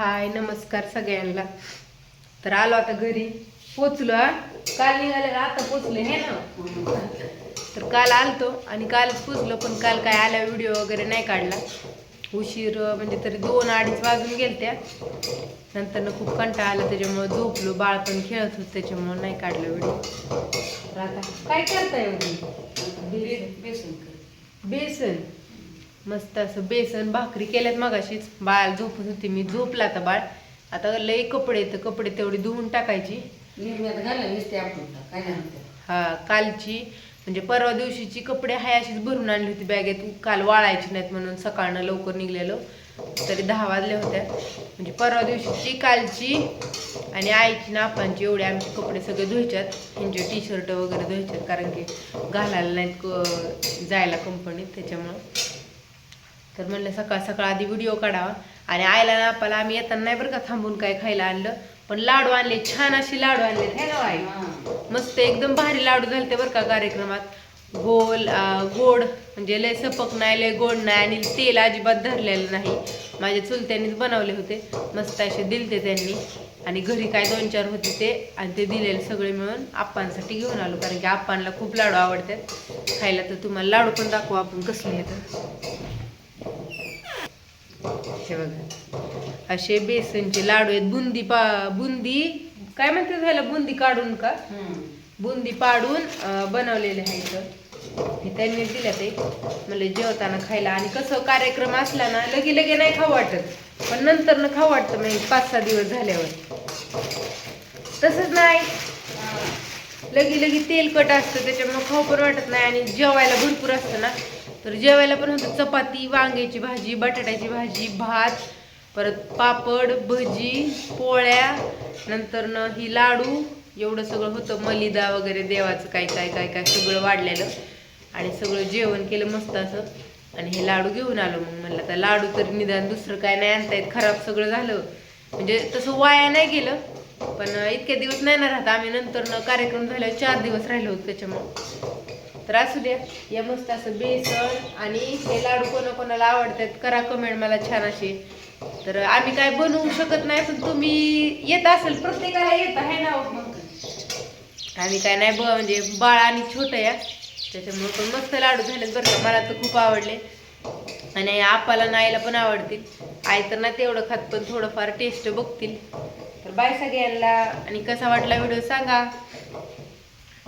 हाय नमस्कार सगळ्यांना. तर आलो आता घरी. पोचलो हा? काल निघालेलं आता पोचले हे ना? तर काल आलतो आणि कालच पोचलो पण काल काय आला व्हिडिओ वगैरे नाही काढला. उशीर म्हणजे तरी दोन अडीच वाजून गेलत्या. नंतर ना खूप कंटाळा आला त्याच्यामुळे झोपलो बाळ पण खेळत होत त्याच्यामुळे नाही काढला व्हिडिओ. तर आता काय करताय एवढी? बेसन? मस्त असं बेसन भाकरी केल्यात मगाशीच. बाळ झोपत होती मी. झोपला आता बाळ. आता लय कपडे तर कपडे तेवढी धुवून टाकायची. हा कालची म्हणजे परवा दिवशीची कपडे हाय अशीच भरून आणली होती बॅगेत. काल वाळायची नाहीत म्हणून सकाळनं लवकर निघलेलो. तरी दहा वाजले होत्या. म्हणजे परवा दिवशीची कालची आणि आईची ना आपांची एवढे आमचे कपडे सगळे धुवायच्यात ह्यांचे टी शर्ट वगैरे धुवायच्यात कारण की घालायला नाहीत क- जायला कंपनीत त्याच्यामुळं. तर म्हणलं सकाळ सकाळ आधी व्हिडिओ काढावा. आणि आईला ना आपाला आम्ही येताना नाही बरं का थांबून काय खायला आणलं पण लाडू आणले छान अशी लाडू आणले हे ना आई मस्त एकदम भारी लाडू झाले बरं का कार्यक्रमात. गोल गोड म्हणजे लय सपक नाही लय गोड नाही आणि तेल अजिबात धरलेलं नाही. माझ्या चुलत्यांनीच बनवले होते. मस्त असे दिलते त्यांनी. आणि घरी काय दोन चार होते ते आणि ते दिलेले सगळे मिळून आप्पांसाठी घेऊन आलो. कारण की आप्पांना खूप लाडू आवडतात. खायला तर तुम्हाला लाडू पण दाखवू आपण कसले येतात हे बघा. असे बेसनचे लाडू आहेत. बुंदी पा बुंदी काय म्हणतात ह्याला बुंदी काढून का? बुंदी पाडून बनवलेले आहे इथं. हे त्यांनी दिलं ते. मला जेवताना खायला. आणि कसं कार्यक्रम असला ना लगे लगे नाही खाऊ वाटत. पण नंतर न खाऊ वाटतं म्हणजे पाच सहा दिवस झाल्यावर. तसंच नाही. लगी लगी तेलकट असतं. त्याच्यामुळे खाऊ पण वाटत नाही. आणि जेवायला भरपूर असतं ना. तर जेवायला पण होतं चपाती वांग्याची भाजी बटाट्याची भाजी भात परत पापड भजी पोळ्या नंतर न ही लाडू. एवढं सगळं होतं. मलिदा वगैरे देवाचं काय काय काय काय सगळं वाढलेलं. आणि सगळं जेवण केलं मस्त असं. आणि हे लाडू घेऊन आलो मग म्हणलं आता लाडू तरी निदान दुसरं काय नाही आणता येत खराब सगळं झालं. म्हणजे तसं वाया नाही गेलं. पण इतके दिवस नाही ना राहत. आम्ही नंतर न कार्यक्रम झाल्यावर चार दिवस राहिलो होतो त्याच्यामुळं. तर असू द्या या मस्त असं बेसन आणि हे लाडू कोणा कोणाला आवडतात करा कमेंट मला छान असे. तर आम्ही काय बनवू शकत नाही पण तुम्ही येत असेल प्रत्येकाला येत आहे ना हो मग. आम्ही काय नाही ब म्हणजे बाळ आणि छोटं या. त्याच्यामुळे पण मस्त लाडू झालेत बरं का मला तर खूप आवडले. आणि आपाला नाईला पण आवडतील. आई तर नाही तेवढं खात पण थोडंफार टेस्ट बघतील. तर बाय सगळ्यांना. आणि कसा वाटला व्हिडिओ सांगा.